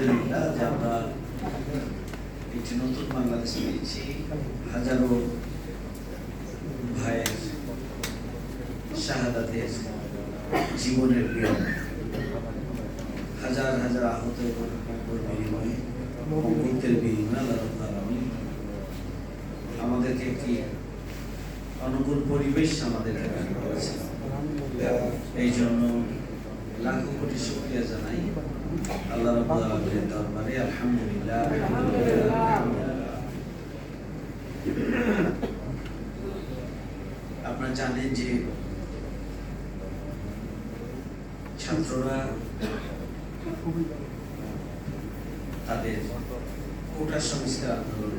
আলহামদুলিল্লাহ যে আমরা একটি নতুন বাংলাদেশ পেয়েছি হাজারো ভাইয়ের শাহাদাতের জীবনের বিনিময়ে হাজার হাজার আহত বিনিময়ে পঙ্গুত্বের বিনিময়ে আল্লাহ আমাদেরকে একটি অনুকূল পরিবেশ আমাদেরকে দান করেছে এই জন্য লাখো কোটি শুকরিয়া জানাই। আল্লাহ রাব্বুল আলামিনের দরবারে আলহামদুলিল্লাহ। আপনারা জানেন যে ছাত্ররা তাদের কোটা সংস্কার আন্দোলন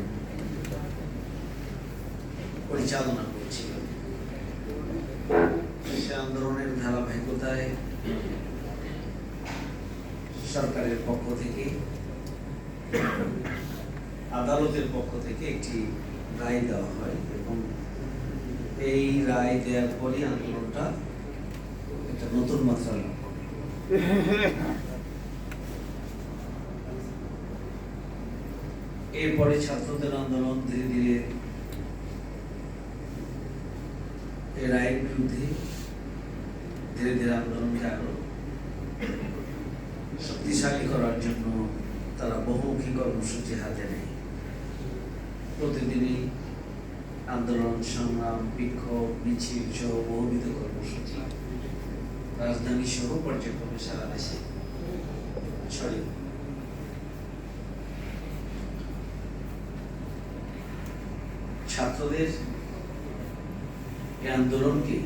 পরিচালনা করছিল সে আন্দোলনের ধারাবাহিকতায় সরকারের পক্ষ থেকে, আদালতের পক্ষ থেকে একটি রায় দেওয়া হয় এবং এই রায় দেওয়ার পরই আন্দোলনটা একটা নতুন মাত্রা লাভ। এরপরে ছাত্রদের আন্দোলন ধীরে ধীরে এই রায়ের বিরুদ্ধে ধীরে ধীরে আন্দোলনকে আরও শক্তিশালী করার জন্য তারা বহুমুখী কর্মসূচি হাতে নেয়। প্রতিদিনই আন্দোলন, সংগ্রাম, বিক্ষোভ, মিছিল সহ বহুবিধ কর্মসূচি রাজধানী সহ পর্যটনে সারা দেশে। ছাত্রদের আন্দোলনকে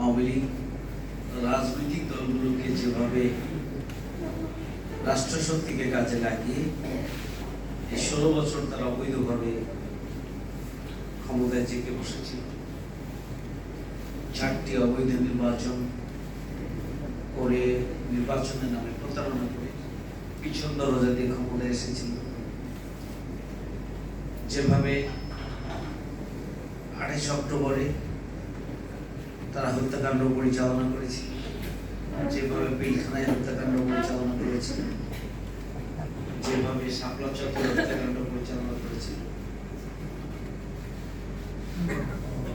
আওয়ামী লীগ রাজনৈতিক দলগুলোকে যেভাবে রাষ্ট্রশক্তিকে কাজে লাগিয়ে ষোলো বছর তারা অবৈধভাবে ক্ষমতায় জেগে বসেছিল। চারটি অবৈধ নির্বাচন করে নির্বাচনের নামে প্রতারণা করে পিছন দরজা দিয়ে ক্ষমতায় এসেছিল। যেভাবে আঠাশ অক্টোবরে তারা হত্যাকাণ্ড পরিচালনা করেছিল। যেভাবে পিলখানায় হত্যাকাণ্ড পরিচালনা করেছিল যেভাবে শাপলা চত্বর হত্যাকাণ্ড পরিচালনা করেছিল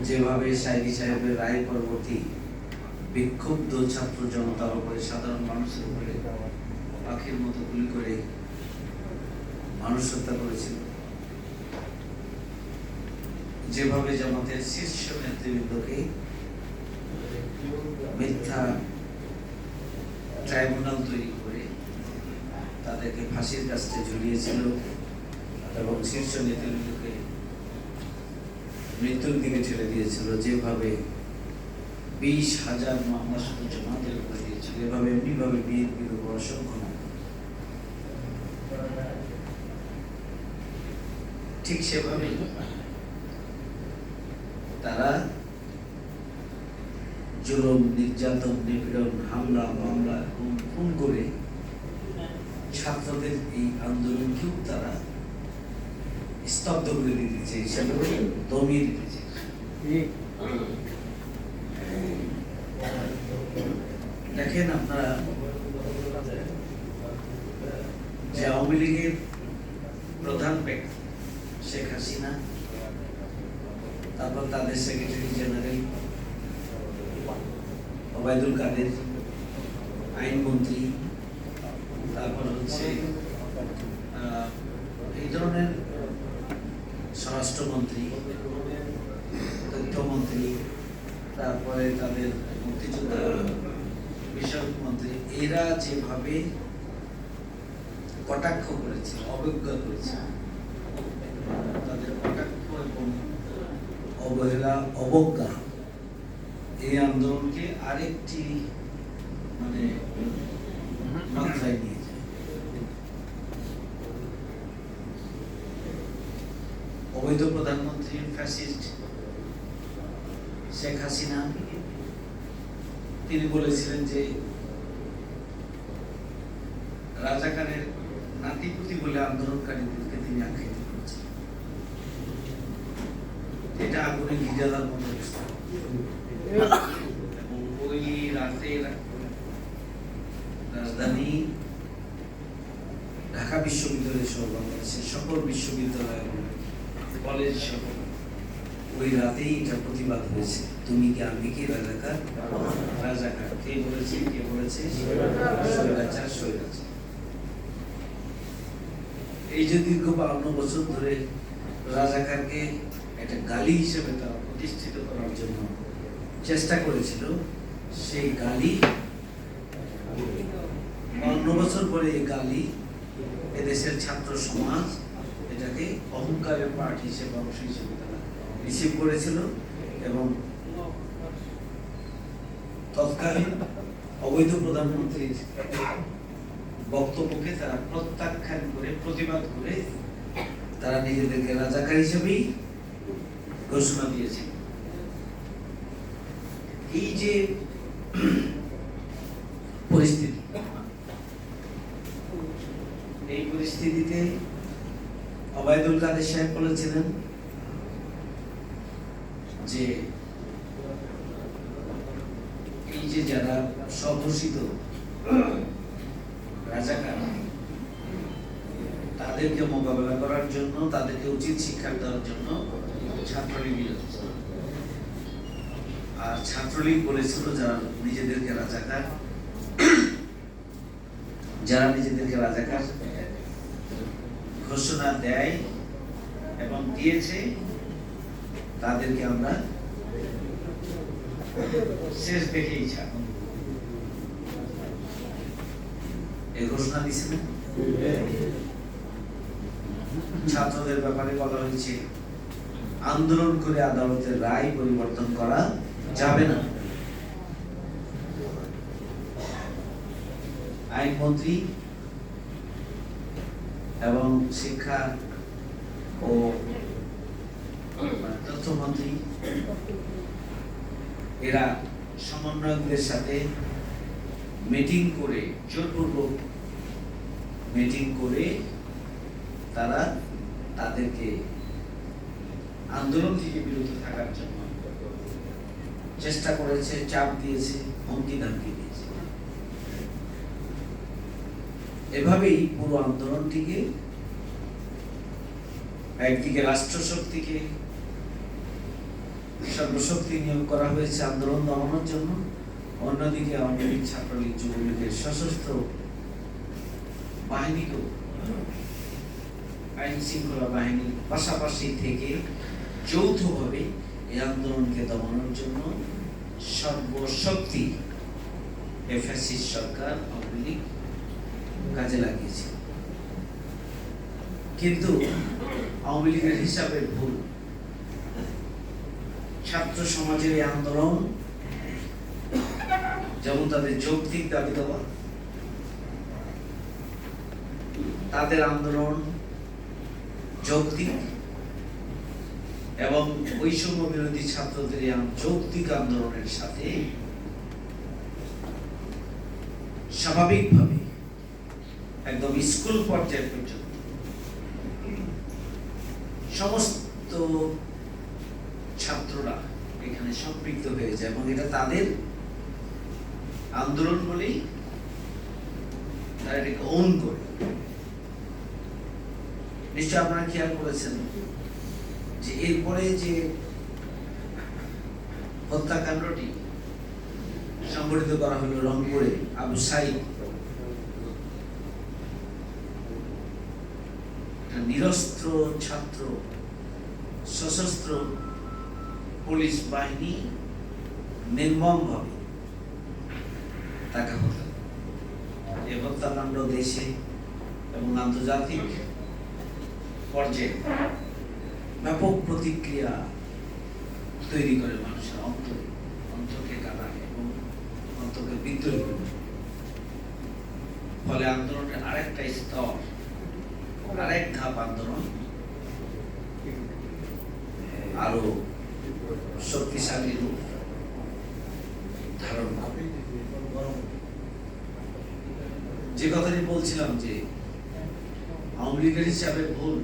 যেভাবে সাইদি সাহেবের রায় পরবর্তী বিক্ষুব্ধ ছাত্র জনতার উপরে, সাধারণ মানুষের উপরে পাখির মতো গুলি করে মানুষ হত্যা করেছিল। যেভাবে জামাতের শীর্ষ নেতৃবৃন্দকে মিথ্যা ট্রাইব্যুনাল তৈরি করে তাদেরকে ফাঁসির কাছে ঝুলিয়েছিল এবং শীর্ষ নেতৃবৃন্দকে মৃত্যুর দিকে ঠেলে দিয়েছিল। যেভাবে বিশ হাজার মামলা শুধু জমাতের করে দিয়েছিল, এভাবে এমনিভাবে বিএনপির উপর অসংখ্য ঠিক সেভাবেই তারা জুলুম নির্যাতন নিপীড়ন হামলা মামলা খুন খুন করে ছাত্রদের এই আন্দোলনকেও তারা স্তব্ধ করে দিতে চেয়েছিল দমিয়ে দিতে দেখেন আপনারা যে আওয়ামী লীগের প্রধান ব্যক্তি শেখ হাসিনা তারপর তাদের সেক্রেটারি জেনারেল ওবায়দুল কাদের আইনমন্ত্রী, তারপর হচ্ছে এই ধরনের স্বরাষ্ট্রমন্ত্রী, তথ্যমন্ত্রী, তারপরে তাদের মুক্তিযোদ্ধা বিষয়ক মন্ত্রী এরা যেভাবে কটাক্ষ করেছে, অবজ্ঞা করেছে, তাদের কটাক্ষ এবং অবহেলা, অবজ্ঞা এই আন্দোলনকে আরেকটি মানে অবৈধ প্রধানমন্ত্রী ফ্যাসিস্ট শেখ হাসিনা, তিনি বলেছিলেন যে রাজাকারের নাতিপুতি বলে আন্দোলনকারীদেরকে তিনি আখ্যায়িত করেছেন আগুনে ঘিজাদার মতো অবস্থা ওই রাতে রাজধানী ঢাকা বিশ্ববিদ্যালয় সহ বাংলাদেশের সকল বিশ্ববিদ্যালয় কলেজ সহ ওই রাতেই এটা প্রতিবাদ হয়েছে। তুমি কি আমি কি রাজাকার? রাজাকার। কে বলেছে? কে বলেছে? স্বৈরাচার স্বৈরাচার। এই যে দীর্ঘ বাউন্ন বছর ধরে রাজাকারকে একটা গালি হিসেবে তারা প্রতিষ্ঠিত করার জন্য চেষ্টা করেছিল। সেই গালি বাউন্ন বছর পরে এই গালি এদেশের ছাত্র সমাজ এটাকে অহংকারের পাঠ হিসেবে, অংশ হিসেবে তারা রিসিভ করেছিল এবং তৎকালীন অবৈধ প্রধানমন্ত্রীর বক্তব্যকে তারা প্রত্যাখ্যান করে, প্রতিবাদ করে তারা নিজেদেরকে রাজাকার হিসেবেই ঘোষণা দিয়েছে। এই যে পরিস্থিতি, এই পরিস্থিতিতে অবায়দুল কাদের সাহেব বলেছিলেন যে, এই যে যারা স্বঘোষিত রাজাকার, তাদেরকে মোকাবেলা করার জন্য, তাদেরকে উচিত শিক্ষা দেওয়ার জন্য আর ছাত্রলীগ বলেছিল যারা নিজেদেরকে রাজাকার, যারা নিজেদেরকে রাজাকার, ঘোষণা দেয় এবং দিয়েছে, তাদেরকে আমরা শেষ দেখেই ছাড়ব এই ঘোষণা দিছে ছাত্রদের ব্যাপারে বলা হয়েছে আন্দোলন করে আদালতের রায় পরিবর্তন করা যাবে না। আইনমন্ত্রী এবং শিক্ষা ও তথ্যমন্ত্রী, এরা সমন্বয়কদের সাথে মিটিং করে, জোরপূর্বক মিটিং করে তারা তাদেরকে আন্দোলন থেকে বিরত থাকার জন্য চেষ্টা করেছে, চাপ দিয়েছে, হুমকি ধামকি দিয়েছে। এভাবেই পুরো আন্দোলনটিকে, একদিকে রাষ্ট্রশক্তিকে সর্বশক্তি নিয়োগ করা হয়েছে আন্দোলন দমানোর জন্য, অন্যদিকে আওয়ামী লীগ ছাত্রলীগ যুবলীগের সশস্ত্র বাহিনীকেও আইন শৃঙ্খলা বাহিনীর পাশাপাশি থেকে যৌথভাবে এই আন্দোলনকে দমানোর জন্য সর্বশক্তি এফএসসি সরকার আওয়ামী লীগ কাজে লাগিয়েছে। কিন্তু আওয়ামী লীগের হিসাবে ভুল। ছাত্র সমাজের এই আন্দোলন যেমন তাদের যৌক্তিক দাবি দেওয়া, তাদের আন্দোলন যৌক্তিক এবং বৈষম্য বিরোধী ছাত্রদের যৌক্তিক আন্দোলনের সাথে স্বাভাবিকভাবে একদম স্কুল পর্যায় পর্যন্ত সমস্ত ছাত্ররা এখানে সম্পৃক্ত হয়ে যায় এবং এটা তাদের আন্দোলন বলেই তারা এটাকে ওন করে। নিশ্চয় আপনারা খেয়াল করেছেন? যে এরপরে যে হত্যাকাণ্ডটি সংগঠিত করা হলো রংপুরে আবু সাইদ নিরস্ত্র ছাত্র, সশস্ত্র পুলিশ বাহিনী নির্মমভাবে তাকে হত্যা। এই হত্যাকাণ্ড দেশে এবং আন্তর্জাতিক পর্যায়ে ব্যাপক প্রতিক্রিয়া তৈরি করে মানুষের অন্তরে অন্তকে কাদায় এবং অন্তকে বিদ্রোহী। ফলে আন্দোলনের আরেকটা স্তর, আরেক ধাপ আন্দোলন, আরও শক্তিশালী রূপ ধারণ করে যে কথাটি বলছিলাম যে, আওয়ামী লীগের হিসাবে ভুল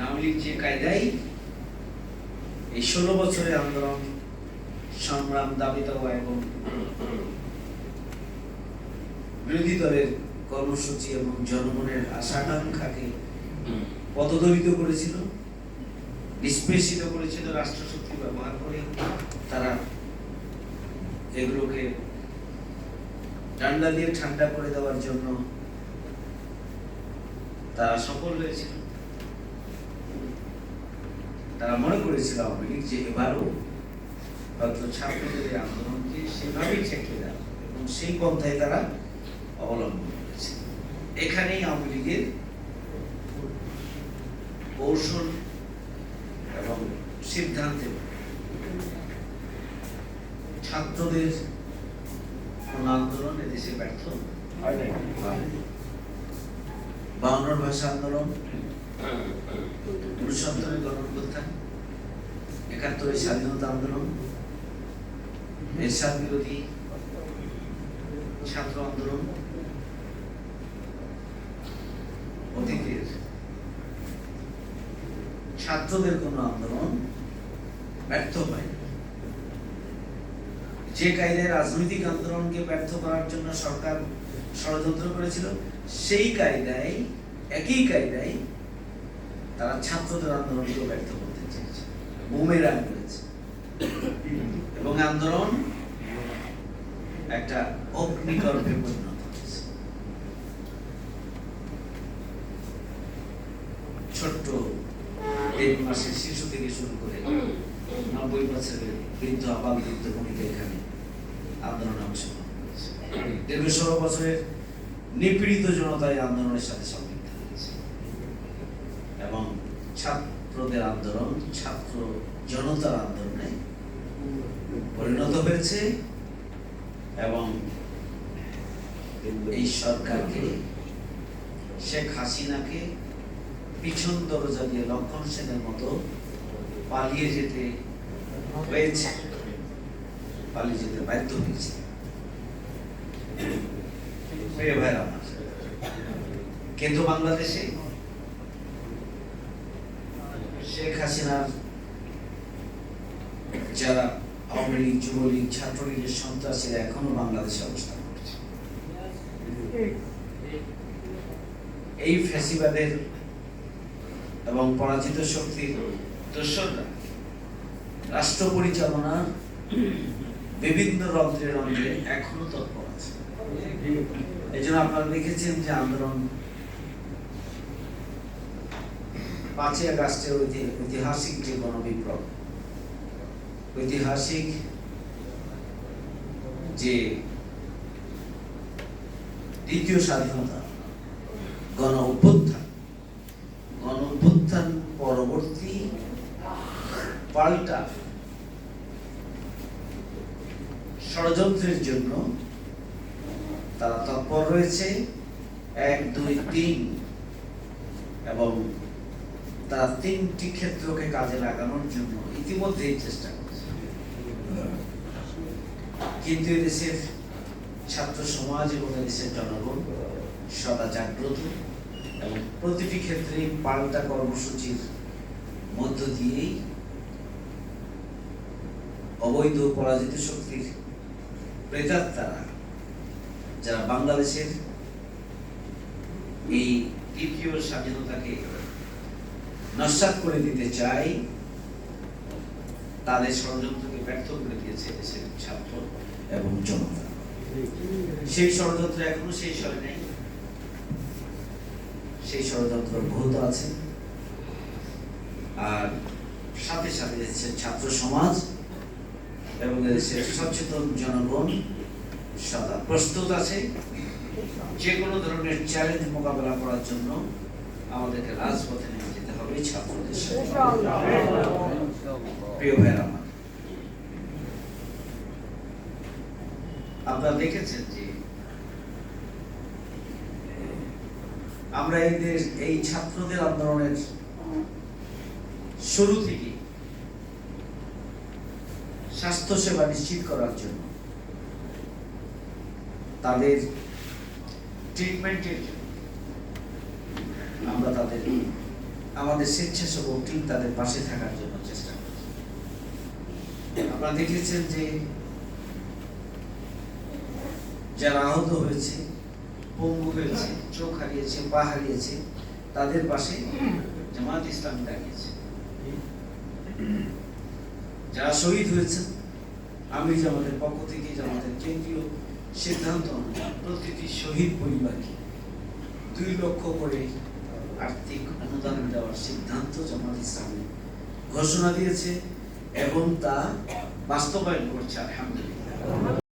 আওয়ামী যে কায়দায় এই ষোলো বছরের আন্দোলন সংগ্রাম, দাবি দেওয়া এবং বিরোধী দলের কর্মসূচি এবং জনগণের আশা আকাঙ্ক্ষাকে পদদলিত করেছিল, নিষ্পেষিত করেছিল, রাষ্ট্রশক্তি ব্যবহার করে তারা এগুলোকে ডান্ডা দিয়ে ঠান্ডা করে দেওয়ার জন্য তারা সফল হয়েছিল। তারা মনে করেছিল আওয়ামী লীগ যে এবারও হয়তো ছাত্রদের এই আন্দোলনকে সেভাবেই ঠেকে দেওয়া এবং সেই পন্থায় তারা অবলম্বন করেছে এখানেই আওয়ামী লীগের কৌশল এবং সিদ্ধান্তে ছাত্রদের কোন আন্দোলন এদেশে ব্যর্থ হয়নি। বাউন্নর ভাষা আন্দোলন উনসত্তরের একাত্তরের স্বাধীনতা আন্দোলন এরশাদ বিরোধী ছাত্র আন্দোলন, অতীতের ছাত্রদের কোন আন্দোলন ব্যর্থ হয়নি। যে কায়দায় রাজনৈতিক আন্দোলনকে ব্যর্থ করার জন্য সরকার ষড়যন্ত্র করেছিল, সেই কায়দায়, একই কায়দায় তারা ছাত্রদের আন্দোলনকে ব্যর্থ করতে চেয়েছে। বুমেরাং করেছে। এবং আন্দোলন একটা অগ্নিগর্ভে পরিণত হয়েছে। ছোট্ট দেড় মাসের শিশু থেকে শুরু করে নব্বই বছরের বৃদ্ধ, আবাল বৃদ্ধ ভূমিকা এখানে আন্দোলন অংশগ্রহণ করেছে। দীর্ঘ ষোলো বছরের নিপীড়িত জনতাই আন্দোলনের সাথে সম্পৃক্ত হয়েছে এবং ছাত্রদের আন্দোলন, ছাত্র জনতার আন্দোলনে পরিণত হয়েছে এবং এই সরকারকে, শেখ হাসিনাকে পিছন দরজা দিয়ে লক্ষণ সেনের মতো পালিয়ে যেতে হয়েছে। পালিয়ে যেতে বাধ্য হয়েছে। কিন্তু বাংলাদেশে শেখ হাসিনার যারা আওয়ামী লীগ, যুবলীগ, ছাত্রলীগের সন্ত্রাসীরা এখনও বাংলাদেশে অবস্থান করছে। এই ফ্যাসিবাদের এবং পরাজিত শক্তির দোসররা, রাষ্ট্র পরিচালনা বিভিন্ন রন্ধ্রে রন্ধ্রে এখনও তৎপর আছে। এই জন্য আপনারা দেখেছেন যে আন্দোলন পাঁচই আগস্টের ঐতি- ঐতিহাসিক যে গণবিপ্লব, ঐতিহাসিক যে দ্বিতীয় স্বাধীনতা, গণ অভ্যুত্থান গণ অভ্যুত্থান পরবর্তী পাল্টা ষড়যন্ত্রের জন্য তারা তৎপর রয়েছে। এক, দুই, তিন এবং তারা তিনটি ক্ষেত্রকে কাজে লাগানোর জন্য ইতিমধ্যেই চেষ্টা করছে। কিন্তু এদেশের ছাত্র সমাজ এবং এদেশের জনগণ সদা জাগ্রত এবং প্রতিটি ক্ষেত্রেই পাল্টা কর্মসূচির মধ্য দিয়েই অবৈধ পরাজিত শক্তির প্রেতার তারা, যারা বাংলাদেশের এই দ্বিতীয় স্বাধীনতাকে নস্বাত করে দিতে চায় তাদের ষড়যন্ত্রকে ব্যর্থ করে দিয়েছে দেশের ছাত্র এবং জনতা। সেই ষড়যন্ত্র এখনও শেষ হয় নাই। সেই ষড়যন্ত্র ভূত আছে। আর সাথে সাথে দেশের ছাত্র সমাজ এবং দেশের সচেতন জনগণ সদা প্রস্তুত আছে। যে কোনো ধরনের চ্যালেঞ্জ মোকাবেলা করার জন্য আমাদেরকে রাজপথে হবে ছাত্রদের সাথে? প্রিয় ভাইরা আমার আপনারা দেখেছেন যে আমরা এই দেশ এই ছাত্রদের আন্দোলনের শুরু থেকে স্বাস্থ্য সেবা নিশ্চিত করার জন্য তাদের ট্রিটমেন্টের জন্য আমরা তাদের আমাদের স্বেচ্ছাসেবক টিম তাদের পাশে থাকার জন্য চেষ্টা করছি। আপনারা দেখেছেন যে যারা আহত হয়েছে, পঙ্গু হয়েছে, চোখ হারিয়েছে, পা হারিয়েছে, তাদের পাশে জামাত ইসলাম দাঁড়িয়েছে। যারা শহীদ হয়েছেন আমি জামাতের পক্ষ থেকে জামাতের কেন্দ্রীয় সিদ্ধান্ত প্রতিটি শহীদ পরিবারকে দুই লক্ষ করে আর্থিক অনুদান দেওয়ার সিদ্ধান্ত জামাত ইসলামী ঘোষণা দিয়েছে এবং তা বাস্তবায়ন করছে আলহামদুলিল্লাহ।